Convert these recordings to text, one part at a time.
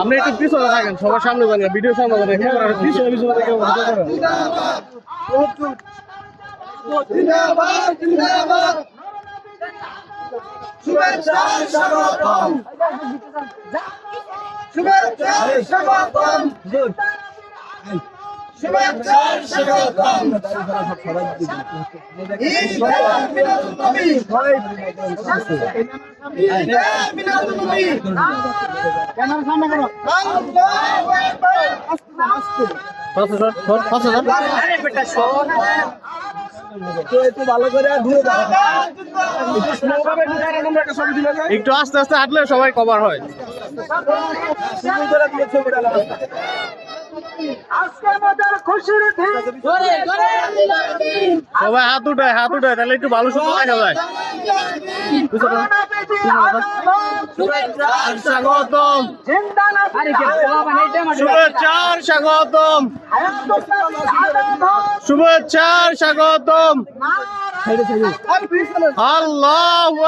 আপনি একটু পিছনে থাকেন সবার সামনে যান ভিডিও সামনে যান পিছনে। শুভেচ্ছা শুভেচ্ছা একটু আস্তে আস্তে হাঁটলে সবাই কভার হয়। আজকে আমাদের খুশির দিন। করে করে সবাই হাত উঠায় হাত উঠায় তাহলে একটু ভালো সুন্দর দেখা যায় শুভেচ্ছার স্বাগতম। শুভেচ্ছার স্বাগতম। শুভেচ্ছার স্বাগতম। আল্লাহু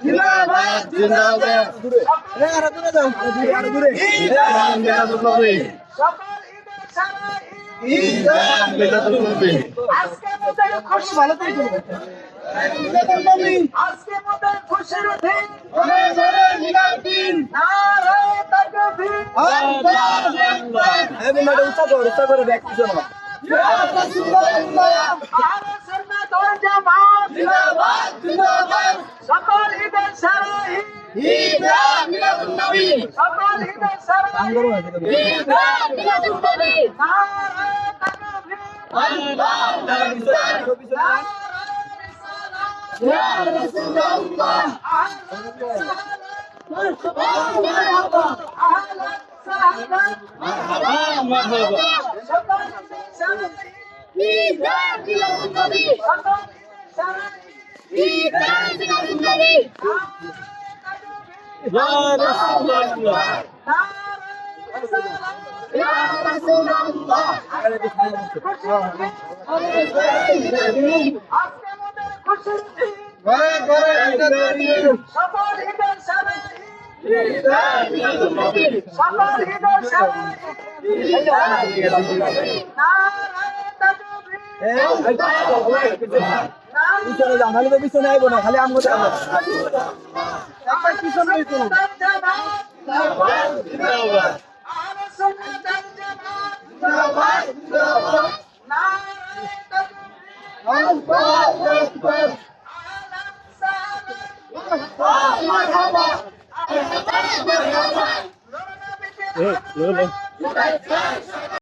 জিন্দাবাদ। আজকে খুশি ভালো আজকে খুশির দিন ঘরে ঘরে মিলাদুন নারে তাকবীর আল্লাহু আকবার ইয়া রাসূলুল্লাহ আরে দর জিন্দাবাদ জিন্দাবাদ সকল ঈদের সারা ঈদ মিলাদুন নবী সকল ঈদের সারা ঈদ মিলাদুন নবী নারে তাকবীর আল্লাহু আকবার يا رسول الله مرحبا اهلا وسهلا مرحبا مرحبا আজকে আমাদের খুশি ঘরে ঘরে সকল হিতের সামনে সকল সারা নারায়ণ তাকবীর পিছনে আইবো না খালি আমগো পিছনে তো আর